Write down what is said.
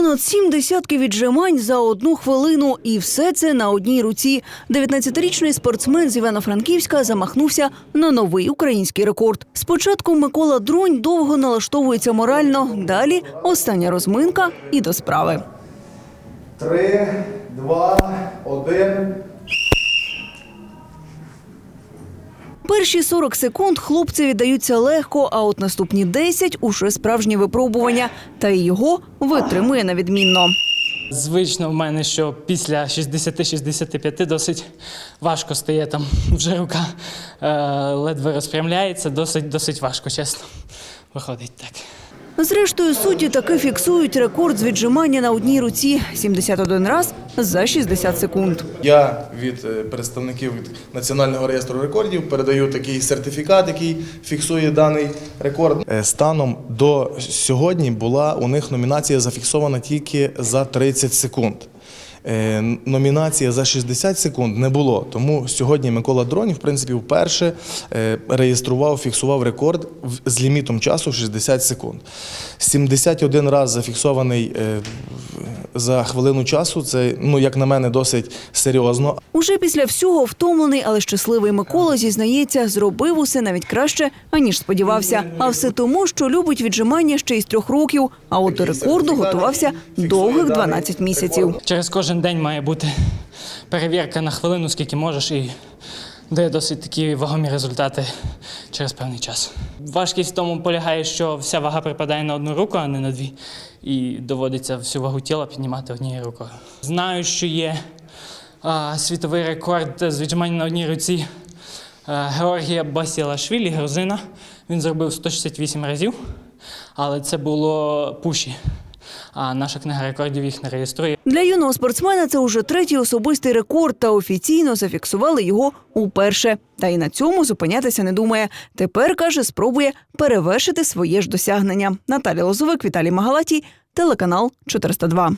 Понад сім десятків віджимань за одну хвилину, і все це на одній руці. 19-річний спортсмен з Івано-Франківська замахнувся на новий український рекорд. Спочатку Микола Дронь довго налаштовується морально. Далі остання розминка і до справи. Три, два, один. Перші 40 секунд хлопці віддаються легко, а от наступні 10 – уже справжнє випробування. Та й його витримує на відмінно. Звично в мене, що після 60-65 досить важко стає там вже рука е, ледве розпрямляється, досить, досить важко, чесно. Виходить так. Зрештою, судді таки фіксують рекорд з віджимання на одній руці – 71 раз за 60 секунд. Я від е, представників від Національного реєстру рекордів передаю такий сертифікат, який фіксує даний рекорд. Е, Станом до сьогодні була у них номінація зафіксована тільки за 30 секунд. Е, Номінація за 60 секунд не було. Тому сьогодні Микола Дронів, в принципі, вперше е, реєстрував, фіксував рекорд в- з лімітом часу 60 секунд. 71 раз зафіксований е, за хвилину часу. Це, ну, як на мене, досить серйозно. Уже після всього втомлений, але щасливий Микола зізнається, зробив усе навіть краще, аніж сподівався. А все тому, що любить віджимання ще із трьох років, а от до рекорду готувався довгих 12 місяців. Через кожен день має бути перевірка на хвилину, скільки можеш, і дає досить такі вагомі результати через певний час. Важкість в тому полягає, що вся вага припадає на одну руку, а не на дві. І доводиться всю вагу тіла піднімати однією рукою. Знаю, що є а, світовий рекорд з віджимання на одній руці е, Георгія Басілашвілі, грузина. Він зробив 168 разів, але це було пуші. А наша книга рекордів їх не реєструє. Для юного спортсмена це уже третій особистий рекорд, та офіційно зафіксували його уперше. Та й на цьому зупинятися не думає. Тепер каже, спробує перевершити своє ж досягнення. Наталя Лозовик, Віталій Магалатій, телеканал 402.